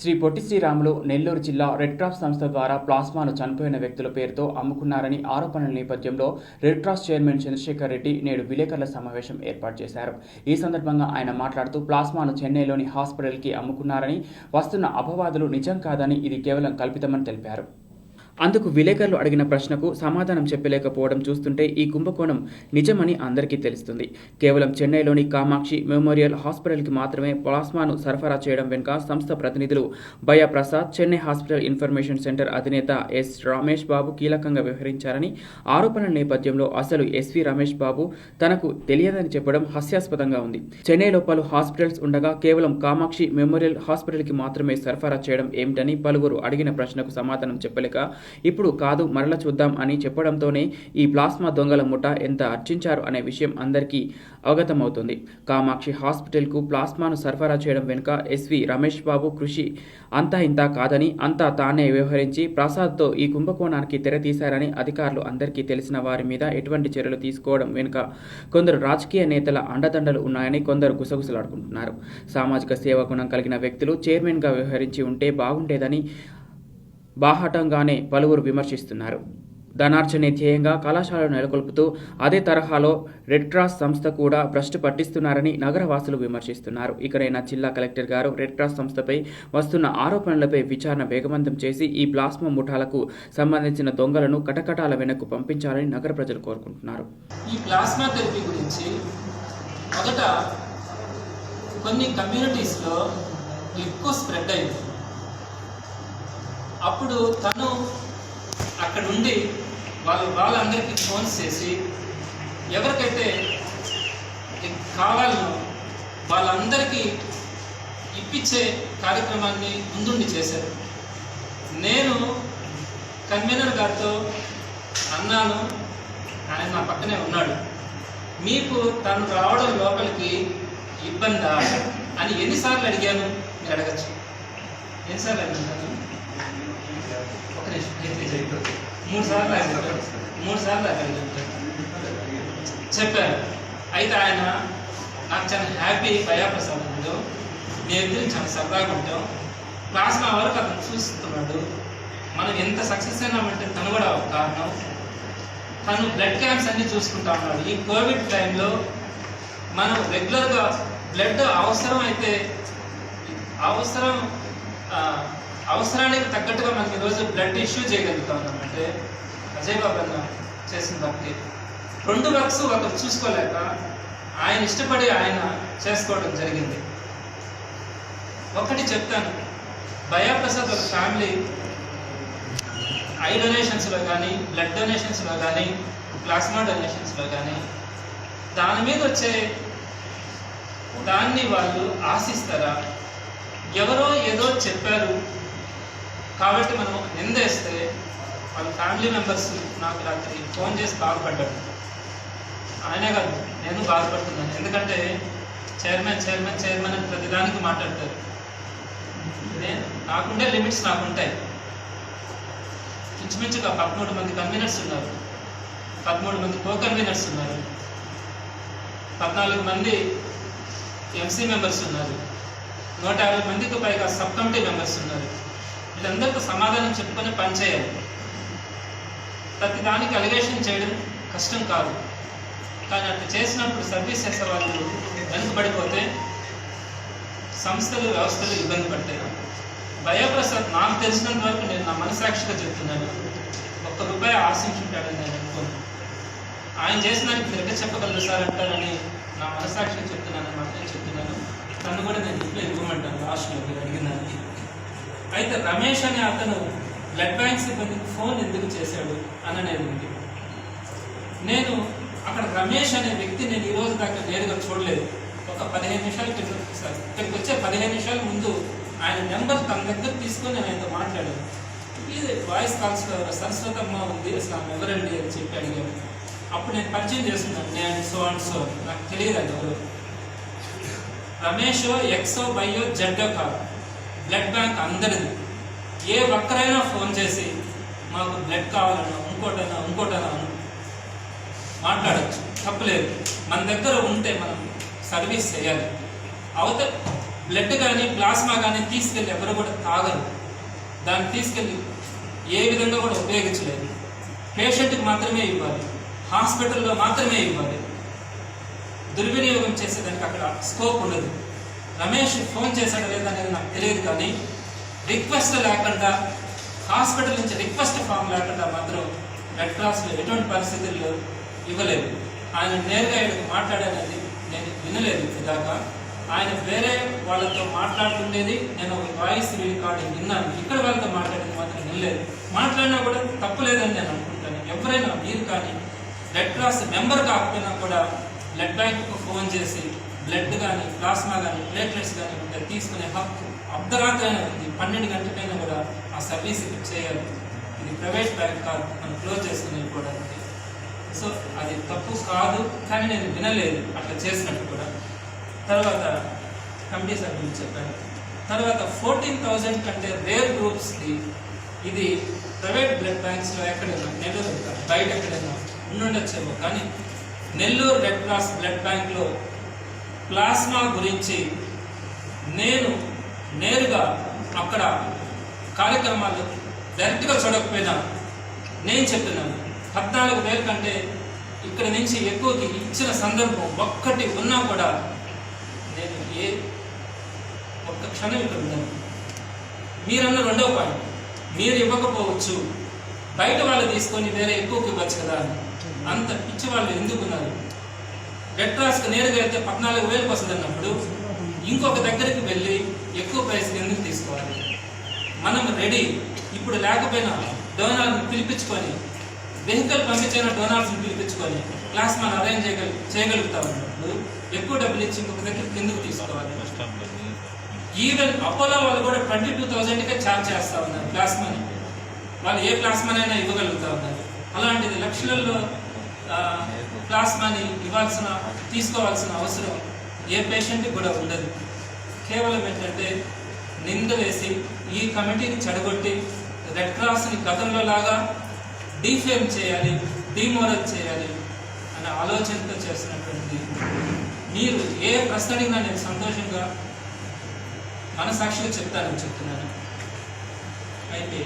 శ్రీ పొట్టి శ్రీరాములు నెల్లూరు జిల్లా red cross సంస్థ ద్వారా ప్లాస్మాను చనిపోయిన వ్యక్తుల పేరుతో అమ్ముకున్నారని ఆరోపణల నేపథ్యంలో red cross chairman Chandrasekhar Reddy నేడు విలేకరుల సమావేశం ఏర్పాటు చేశారు. ఈ సందర్భంగా ఆయన మాట్లాడుతూ ప్లాస్మాను చెన్నైలోని హాస్పిటల్కి అమ్ముకున్నారని వస్తున్న అపవాదులు నిజం కాదని ఇది కేవలం కల్పితమని తెలిపారు. అందుకు విలేకరులు అడిగిన ప్రశ్నకు సమాధానం చెప్పలేకపోవడం చూస్తుంటే ఈ కుంభకోణం నిజమని అందరికీ తెలుస్తుంది. కేవలం చెన్నైలోని కామాక్షి మెమోరియల్ హాస్పిటల్కి మాత్రమే ప్లాస్మాను సరఫరా చేయడం వెనుక సంస్థ ప్రతినిధులు Bhaya Prasad Chennai hospital information centre అధినేత ఎస్ రమేష్ బాబు కీలకంగా వ్యవహరించారని ఆరోపణల నేపథ్యంలో అసలు ఎస్వి రమేష్ బాబు తనకు తెలియదని చెప్పడం హాస్యాస్పదంగా ఉంది. చెన్నైలో పలు హాస్పిటల్స్ ఉండగా కేవలం కామాక్షి మెమోరియల్ హాస్పిటల్కి మాత్రమే సరఫరా చేయడం ఏమిటని పలువురు అడిగిన ప్రశ్నకు సమాధానం చెప్పలేక ఇప్పుడు కాదు మరల చూద్దాం అని చెప్పడంతోనే ఈ ప్లాస్మా దొంగల ముఠ ఎంత అర్చించారు అనే విషయం అందరికీ అవగతమవుతుంది. కామాక్షి హాస్పిటల్కు ప్లాస్మాను సరఫరా చేయడం వెనుక ఎస్వి రమేష్ బాబు కృషి అంతా ఇంతా కాదని అంతా తానే వ్యవహరించి ప్రసాద్తో ఈ కుంభకోణానికి తెర తీశారని అధికారులు అందరికీ తెలిసిన వారి మీద ఎటువంటి చర్యలు తీసుకోవడం వెనుక కొందరు రాజకీయ నేతల అండదండలు ఉన్నాయని కొందరు గుసగుసలాడుకుంటున్నారు. సామాజిక సేవ గుణం కలిగిన వ్యక్తులు చైర్మన్గా వ్యవహరించి ఉంటే బాగుండేదని బాహాటంగానే పలువురు విమర్శిస్తున్నారు. ధనార్జనే ధ్యేయంగా కళాశాలను నెలకొల్పుతూ అదే తరహాలో రెడ్ క్రాస్ సంస్థ కూడా భ్రష్టు పట్టిస్తున్నారని నగరవాసులు విమర్శిస్తున్నారు. ఇకనైనా జిల్లా కలెక్టర్ గారు రెడ్ క్రాస్ సంస్థపై వస్తున్న ఆరోపణలపై విచారణ వేగవంతం చేసి ఈ ప్లాస్మా ముఠాలకు సంబంధించిన దొంగలను కటకటాల వెనక్కు పంపించాలని నగర ప్రజలు కోరుకుంటున్నారు. ఈ ప్లాస్మా థెరపీ గురించి మొదట కొన్ని కమ్యూనిటీస్లో ఎక్కువ స్ప్రెడ్ అయింది. అప్పుడు తను అక్కడ ఉండి వాళ్ళు వాళ్ళందరికీ ఫోన్స్ చేసి ఎవరికైతే కావాలనో వాళ్ళందరికీ ఇప్పించే కార్యక్రమాన్ని ముందుండి చేశారు. నేను కన్వీనర్ గారితో అన్నాను ఆయన నా పక్కనే ఉన్నాడు. మీకు తను రావడం లోపలికి ఇబ్బందా? అని ఎన్నిసార్లు అడిగాను మీరు అడగచ్చు. ఎన్నిసార్లు అడిగాను ఒక నిమిషం మూడు సార్లు అడిగాను మూడు సార్లు అడిగాను చెప్పారు. అయితే ఆయన నాకు చాలా హ్యాపీ భయాప్రసాద్ ఉన్నాడు నేను ఇద్దరు చాలా సరదాగా ఉంటాం. క్లాస్ నా వరకు అతను చూస్తున్నాడు. మనం ఎంత సక్సెస్ అయినామంటే తను కూడా ఒక కారణం. తను బ్లడ్ క్యాంప్స్ అన్ని చూసుకుంటా ఉన్నాడు. ఈ కోవిడ్ టైంలో మనం రెగ్యులర్గా బ్లడ్ అవసరం అయితే అవసరం అవసరానికి తగ్గట్టుగా మనకి ఈరోజు బ్లడ్ ఇష్యూ చేయగలుగుతా ఉన్నాం అంటే అజయ్ బాబు అన్న చేసిన బట్టి రెండు వర్క్స్ ఒకరు చూసుకోలేక ఆయన ఇష్టపడి ఆయన చేసుకోవడం జరిగింది. ఒకటి చెప్తాను. భయాప్రసాద్ ఒక ఫ్యామిలీ ఐ డొనేషన్స్లో కానీ బ్లడ్ డొనేషన్స్లో కానీ ప్లాస్మా డొనేషన్స్లో కానీ దాని మీద వచ్చే దాన్ని వాళ్ళు ఆశిస్తారా? ఎవరో ఏదో చెప్పారు. కాబట్టి మనం నిందేస్తే వాళ్ళ ఫ్యామిలీ మెంబర్స్ నాకు రాత్రి ఫోన్ చేసి బాధపడ్డాడు ఆయనే కాదు నేను బాధపడుతున్నాను. ఎందుకంటే చైర్మన్ చైర్మన్ చైర్మన్ అని ప్రతిదానికి మాట్లాడతారు. నేను నాకుండే లిమిట్స్ నాకుంటాయి. ఇంచుమించుగా పదమూడు మంది కన్వీనర్స్ ఉన్నారు. పదమూడు మంది కో కన్వీనర్స్ ఉన్నారు. పద్నాలుగు మంది ఎంసీ మెంబర్స్ ఉన్నారు. నూట యాభై మందికి పైగా సబ్ కమిటీ మెంబర్స్ ఉన్నారు. వీళ్ళందరికీ సమాధానం చెప్పుకొని పనిచేయాలి ప్రతి దానికి అలిగేషన్ చేయడం కష్టం కాదు. కానీ అట్లా చేసినప్పుడు సర్వీస్ చేసే వాళ్ళు పడిపోతే సంస్థలు వ్యవస్థలు ఇబ్బంది పడతాయి. భయప్రసాద్ నాకు తెలిసినంత వరకు నేను నా మనసాక్షిగా చెప్తున్నాను. ఒక్క రూపాయి ఆశించుంటాడని నేను అనుకోను. ఆయన చేసిన దానికి మీరు చెప్పగలరు సార్ అంటారని నా మనసాక్షిగా చెప్తున్నాను అనమాట నేను చెప్తున్నాను. తను కూడా నేను ఇంట్లో ఇవ్వమంటాను లాస్ట్లో మీరు అడిగిన దానికి. అయితే రమేష్ అనే అతను బ్లడ్ బ్యాంక్ సిబ్బందికి ఫోన్ ఎందుకు చేశాడు అని అనేది ఉంది. నేను అక్కడ రమేష్ అనే వ్యక్తి నేను ఈ రోజు దాకా నేరుగా చూడలేదు. ఒక పదిహేను నిమిషాలు క్రితం సార్ ఇక్కడికి వచ్చే పదిహేను నిమిషాల ముందు ఆయన నెంబర్ తన దగ్గర తీసుకొని నేను ఆయనతో మాట్లాడాను ఇది వాయిస్ కాల్స్ సరస్వతమ్మ ఉంది అసలు ఆమె ఎవరండి? అని చెప్పి అడిగాను అప్పుడు నేను పరిచయం చేస్తున్నాను. నేను సో అండ్ సో. నాకు తెలియదు అది ఎవరు. రమేష్ ఎక్సో బయో జడ్డో కాదు. బ్లడ్ బ్యాంక్ అందరిది. ఏ ఒక్కరైనా ఫోన్ చేసి మాకు బ్లడ్ కావాలన్నా ఇంకోటైనా ఇంకోటైనా అను. మాట్లాడచ్చు. తప్పలేదు. మన దగ్గర ఉంటే మనం సర్వీస్ చేయాలి. అవత బ్లడ్ కానీ ప్లాస్మా కానీ తీసుకెళ్ళి ఎవరు కూడా తాగరు. దాన్ని తీసుకెళ్ళి ఏ విధంగా కూడా ఉపయోగించలేదు పేషెంట్కి మాత్రమే ఇవ్వాలి. హాస్పిటల్లో మాత్రమే ఇవ్వాలి. దుర్వినియోగం చేసేదానికి అక్కడ స్కోప్ ఉండదు. రమేష్ ఫోన్ చేశాడు లేదా అనేది నాకు తెలియదు కానీ రిక్వెస్ట్ లేకుండా హాస్పిటల్ నుంచి రిక్వెస్ట్ ఫామ్ లేకుండా మాత్రం రెడ్ క్రాస్లో ఎటువంటి పరిస్థితుల్లో ఇవ్వలేదు. ఆయన నేరుగా ఆయనకు మాట్లాడానని నేను వినలేదు ఇదాకా. ఆయన వేరే వాళ్ళతో మాట్లాడుతుండేది నేను ఒక వాయిస్ రికార్డింగ్ విన్నాను. ఇక్కడ వాళ్ళతో మాట్లాడేది మాత్రం వినలేదు. మాట్లాడినా కూడా తప్పులేదని నేను అనుకుంటాను. ఎవరైనా మీరు కానీ రెడ్ క్రాస్ మెంబర్ కాకపోయినా కూడా బ్లడ్ బ్యాంక్కు ఫోన్ చేసి బ్లడ్ కానీ ప్లాస్మా కానీ ప్లేట్లెట్స్ కానీ ఉంటే తీసుకునే హక్కు అర్ధరాత్రి ఉంది పన్నెండు గంటలకైనా కూడా ఆ సర్వీస్ చేయాలి. ఇది ప్రైవేట్ బ్యాంక్ కాదు మనం క్లోజ్ చేసుకుని వెళ్ళిపోవడానికి సో అది తప్పు కాదు కానీ నేను వినలేదు అట్లా చేసినట్టు కూడా. తర్వాత కమిటీ సభ్యులు చెప్పాను తర్వాత ఫోర్టీన్ థౌజండ్ కంటే రేర్ గ్రూప్స్కి ఇది ప్రైవేట్ బ్లడ్ బ్యాంక్స్లో ఎక్కడైనా నెల్లూరు బయట ఎక్కడైనా ఉండుండొచ్చేమో. కానీ నెల్లూరు రెడ్ క్రాస్ బ్లడ్ బ్యాంక్లో ప్లాస్మా గురించి నేను నేరుగా అక్కడ కార్యక్రమాలు డైరెక్ట్గా చూడకపోయినా నేను చెప్తున్నాను పద్నాలుగు వేల కంటే ఇక్కడ నుంచి ఎక్కువకి ఇచ్చిన సందర్భం ఒక్కటి ఉన్నా కూడా నేను ఏ ఒక్క క్షణం ఇక్కడ ఉన్నాను మీరన్న రెండవ పాయింట్ మీరు ఇవ్వకపోవచ్చు. బయట వాళ్ళు తీసుకొని వేరే ఎక్కువకి ఇవ్వచ్చు కదా. అంత పిచ్చి వాళ్ళు ఎందుకున్నారు? రెడ్ క్రాస్కి నేరుగా అయితే పద్నాలుగు వేలకు వస్తుంది అన్నప్పుడు ఇంకొక దగ్గరికి వెళ్ళి ఎక్కువ ప్రైస్ ఎందుకు తీసుకోవాలి? మనం రెడీ ఇప్పుడు లేకపోయినా డోనార్ని పిలిపించుకొని వెహికల్ పంపించిన డోనార్స్ని పిలిపించుకొని ప్లాస్మాన్ అరేంజ్ చేయగలి చేయగలుగుతా ఉన్నప్పుడు ఎక్కువ డబ్బులు ఇచ్చి ఇంకొక దగ్గరికి ఎందుకు తీసుకోవాలి? ఈవెన్ అపోలో వాళ్ళు కూడా ట్వంటీ టూ థౌజండ్కే ఛార్జ్ చేస్తా ఉన్నారు ప్లాస్మాని వాళ్ళు ఏ ప్లాస్మానైనా ఇవ్వగలుగుతా ఉన్నారు. అలాంటిది లక్షలలో ప్లాస్మాని ఇవ్వాల్సిన తీసుకోవాల్సిన అవసరం ఏ పేషెంట్కి కూడా ఉండదు. కేవలం ఏంటంటే నింద వేసి ఈ కమిటీని చెడగొట్టి రెడ్ క్రాస్ని గతంలో లాగా డీఫేమ్ చేయాలి డిమోరల్ చేయాలి అనే ఆలోచనతో చేస్తున్నటువంటి మీరు ఏ ప్రశ్న అడిగినా నేను సంతోషంగా మనసాక్షిగా చెప్తానని చెప్తున్నాను. అయితే